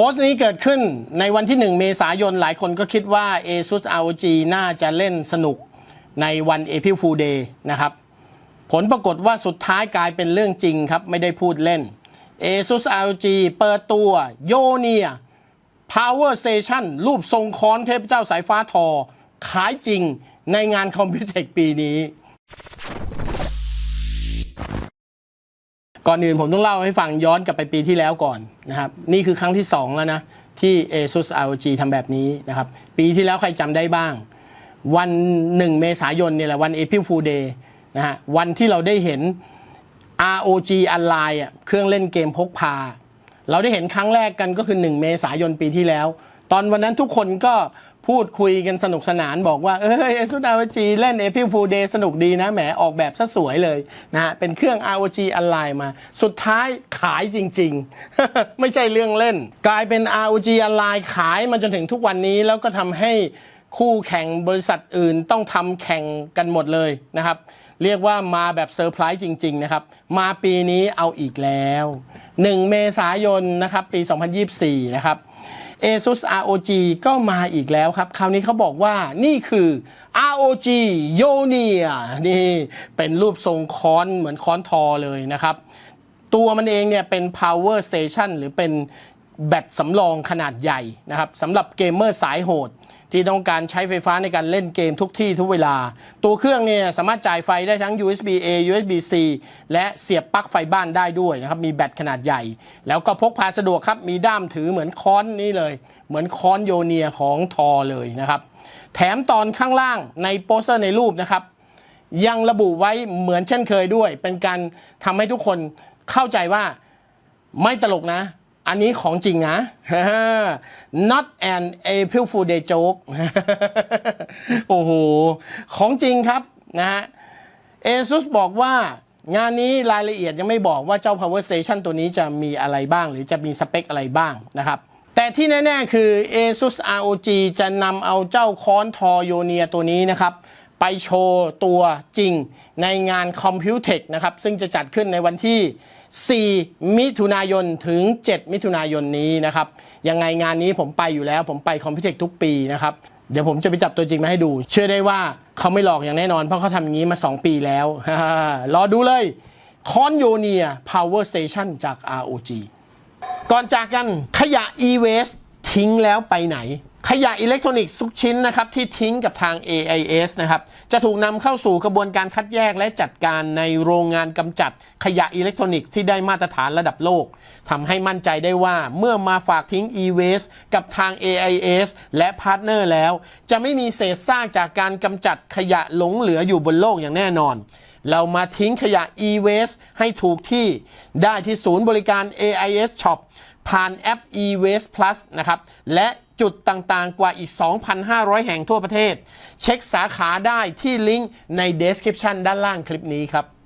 พสต์นี้เกิดขึ้นในวันที่ 1 เมษายนหลายคนก็คิดว่า ASUS ROG น่าจะเล่นสนุกในวัน April Fool Day นะครับ ผลปรากฏว่าสุดท้ายกลายเป็นเรื่องจริงครับ ไม่ได้พูดเล่น ASUS ROG เปิดตัวโยเนีย Power Station รูปทรงค้อนเทพเจ้าสายฟ้าทอ ขายจริงในงานคอมพิวเทคปีนี้ ก่อนอื่นผมต้องเล่าให้ฟังย้อนกลับไปปีที่แล้วก่อนนะครับนี่คือครั้งที่ 2 แล้วนะที่ ASUS ROG ทำแบบนี้นะครับปีที่แล้วใครจำได้บ้าง วัน 1 เมษายนเนี่ยแหละวัน April Fool Day นะฮะวันที่เราได้เห็น ROG Online อะเครื่องเล่นเกมพกพา เราได้เห็นครั้งแรกกันก็คือ 1 เมษายนปีที่แล้ว ตอนวันนั้นทุกคนก็ พูดคุยกันสนุกสนานบอกว่า เอ้ย ASUS ROG เล่น April Fool Day สนุกดีนะแหมออกแบบซะสวยเลยนะฮะเป็นเครื่อง ROG Online มา สุดท้ายขายจริง ๆ ไม่ใช่เรื่องเล่น กลายเป็น ROG Online ขายมาจนถึงทุกวันนี้แล้วก็ทำให้คู่แข่งบริษัทอื่นต้องทำแข่งกันหมดเลยนะครับ เรียกว่ามาแบบเซอร์ไพรส์จริง ๆ นะครับ มาปีนี้เอาอีกแล้ว 1 เมษายนนะครับปี 2024 นะครับ ASUS ROG ก็มาอีกแล้วครับ คราวนี้เขาบอกว่านี่คือ ROG y o n i a นี่เป็นรูปทรงค้อนเหมือนค้อนทอเลยนะครับ ตัวมันเองเนี่ยเป็น power station หรือเป็น แบตสำรองขนาดใหญ่นะครับสำหรับเกมเมอร์สายโหด ที่ต้องการใช้ไฟฟ้าในการเล่นเกมทุกที่ทุกเวลา ตัวเครื่องเนี่ยสามารถจ่ายไฟได้ทั้ง USB A USB C และเสียบปลั๊กไฟบ้านได้ด้วยนะครับมีแบตขนาดใหญ่ แล้วก็พกพาสะดวกครับ มีด้ามถือเหมือนค้อนนี่เลย เหมือนค้อนโยเนียของทอเลยนะครับ แถมตอนข้างล่างในโปสเตอร์ในรูปนะครับยังระบุไว้เหมือนเช่นเคยด้วย เป็นการทำให้ทุกคนเข้าใจว่าไม่ตลกนะ อันนี้ของจริงนะ not an April Fool Day joke โอ้โห ของจริงครับนะฮะ ASUS บอกว่างานนี้รายละเอียดยังไม่บอกว่าเจ้า Power Station ตัวนี้จะมีอะไรบ้าง หรือจะมีสเปคอะไรบ้างนะครับ แต่ที่แน่ ๆ คือ ASUS ROG จะนำเอาเจ้าค้อนทอโยเนียตัวนี้นะครับ ไปโชว์ตัวจริงในงาน Computech นะครับ ซึ่งจะจัดขึ้นในวันที่ 4 มิถุนายนถึง 7 มิถุนายนนี้นะครับ ยังไงงานนี้ผมไปอยู่แล้ว ผมไป Computech ทุกปีนะครับ เดี๋ยวผมจะไปจับตัวจริงมาให้ดู เชื่อได้ว่าเขาไม่หลอกอย่างแน่นอน เพราะเขาทำอย่างนี้มา 2 ปีแล้ว รอดูเลยคอนโยเนีย Power Station จาก ROG ก่อนจากกันขยะ e-waste ทิ้งแล้วไปไหน ขยะอิเล็กทรอนิกส์ทุกชิ้นนะครับที่ทิ้งกับทาง AIS นะครับจะถูกนำเข้าสู่กระบวนการคัดแยกและจัดการในโรงงานกำจัดขยะอิเล็กทรอนิกส์ที่ได้มาตรฐานระดับโลกทำให้มั่นใจได้ว่าเมื่อมาฝากทิ้ง e-waste กับทาง AIS และพาร์ทเนอร์แล้ว จะไม่มีเศษซากจากการกำจัดขยะหลงเหลืออยู่บนโลกอย่างแน่นอน เรามาทิ้งขยะ e-waste ให้ถูกที่ได้ที่ศูนย์บริการ AIS Shop ผ่านแอป e-waste plus นะครับและ จุดต่างๆ กว่าอีก 2,500 แห่งทั่วประเทศ เช็คสาขาได้ที่ลิงก์ใน description ด้านล่างคลิปนี้ครับ